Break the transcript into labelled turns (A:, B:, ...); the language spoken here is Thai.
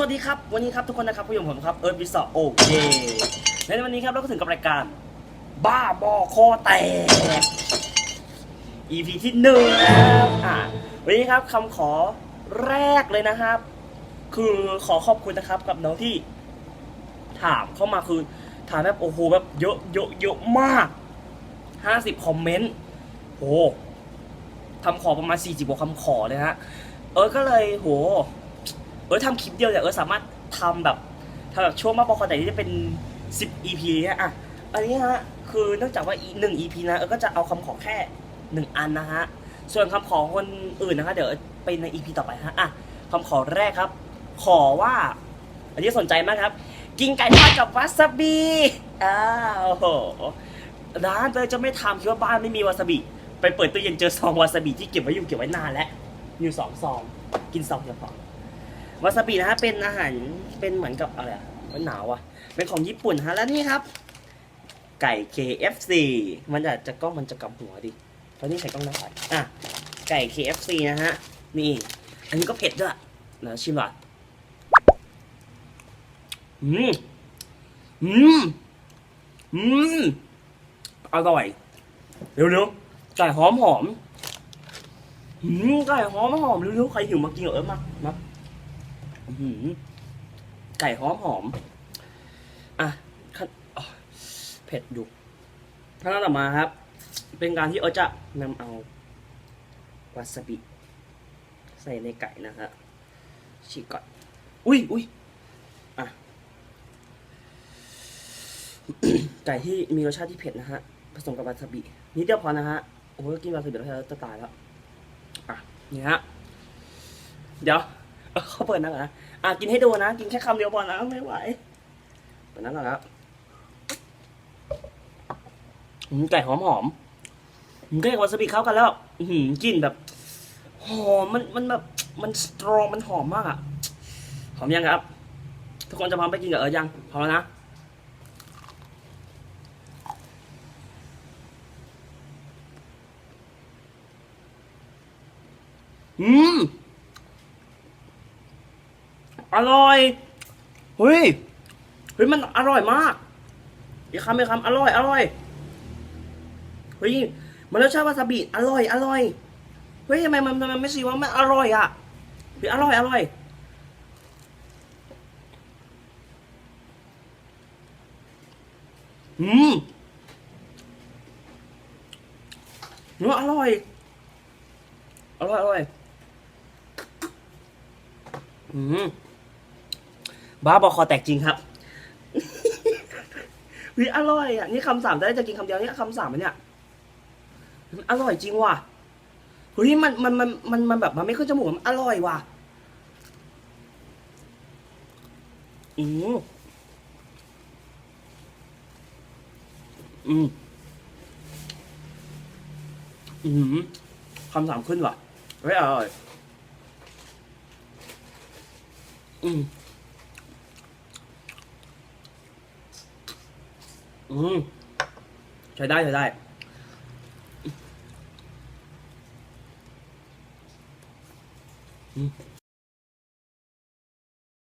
A: วัสดีครับ วันนี้ครับทุกคนนะครับผู้ชมผมครับเอิร์ธวิศโอเคในวันนี้ครับเราก็ถึงกับรายการ บ้าบอคอแตก EP ที่หนึ่งนะครับอ่าวันนี้ครับคำขอแรกเลยนะครับ คือขอขอบคุณนะครับกับน้องที่ถามเข้ามาคือถามแบบโอ้โหแบบเยอะเยอะเยอะมากห้าสิบคอมเมนต์โหทำขอประมาณสี่สิบกว่าคำขอเลยฮะเออก็เลยโห เออทำคลิปเดียวเนี่เออสามารถทำแบบทำแบบช่วงมาบอกคอแต่ที่จะเป็น 10 EP เนี่ยอะอันนี้ฮะคือเนื่องจากว่าอีหนึ่ง EP นะเออก็จะเอาคำขอแค่หนึ่งอันนะฮะส่วนคำขอคนอื่นนะคะเดี๋ยวไปใน EP ต่อไปฮะอะคำขอแรกครับ ขอว่า อันนี้สนใจมากครับ กินไก่ทอดกับวาซาบิอ้าวโหร้านเลยจะไม่ทำคิดว่าบ้านไม่มีวาซาบิไปเปิดตู้เย็นเจอซองวาซาบิที่เก็บไว้อยู่เก็บไว้นานแล้วอยู่สองซอง กินซองเดียวพอ วาซาบินะฮะเป็นอาหารเป็นเหมือนกับอะไรอะมันหนาวอะเป็นของญี่ปุ่นฮะแล้วนี่ครับ ไก่ KFC มันจะจะกล้องมันจะกำหัวดิตอนนี้ใส่กล้องหน้าใส่อะไก่ KFC นะฮะนี่ อันนี้ก็เผ็ดด้วยเดี๋ยวชิมก่อนอืมอืมอืมอร่อยเร็วๆไก่หอมหอมอืมไก่หอมหอมเร็วๆใครหิวมากินเอิร์ธมามา ไก่หอมหอม อะขั้นเผ็ดอยู่ขั้นตอนต่อมาครับ เป็นการที่เออจะนำเอาวาซาบิ ใส่ในไก่นะฮะฉีกก่อน อุ้ยอุ้ยอะ ไก่ที่มีรสชาติที่เผ็ดนะฮะ ผสมกับวาซาบินิดเดียวพอนะฮะ โอ้โหกินวาซาบิแล้วจะตายแล้ว อะ นี่ฮะ เดี๋ยว เขาเปิดนั่งนะอะกินให้ดูนะ กินแค่คำเดียวพอนะไม่ไหวเปิดนั่งก่อนครับอืมไก่หอมหอมอืมไก่กับวาซาบิเข้ากันแล้วอือหือกลิ่นแบบหอมมันมันแบบมันสตรองมันหอมมากอะหอมยังครับ ทุกคนจะพร้อมไปกินกับเออยังพร้อมแล้วนะอืม อร่อย เฮ้ย เฮ้ยมันอร่อยมากอีกคำอีกคำอร่อยอร่อย เฮ้ย มันรสชาติวาซาบิอร่อยอร่อย เฮ้ยทำไมมันทำไมไม่ซีว่ามันอร่อยอะเฮ้ยอร่อยอร่อยอืมเนื้ออร่อย อร่อยอร่อย อืม บ้าบอคอแตกจริงครับเฮ้ยอร่อยอะนี่คำสามแต่ได้จะกินคำเดียวเนี่ยคำสามอันเนี่ยมันอร่อยจริงว่ะเฮ้ยมันมันมันมันมันแบบมันไม่ขึ้นจมูกมันอร่อยว่ะอืมอืมอืมคำสามขึ้นว่ะเฮ้ยอร่อย อืม อืมใช้ได้ใช้ได้ อืม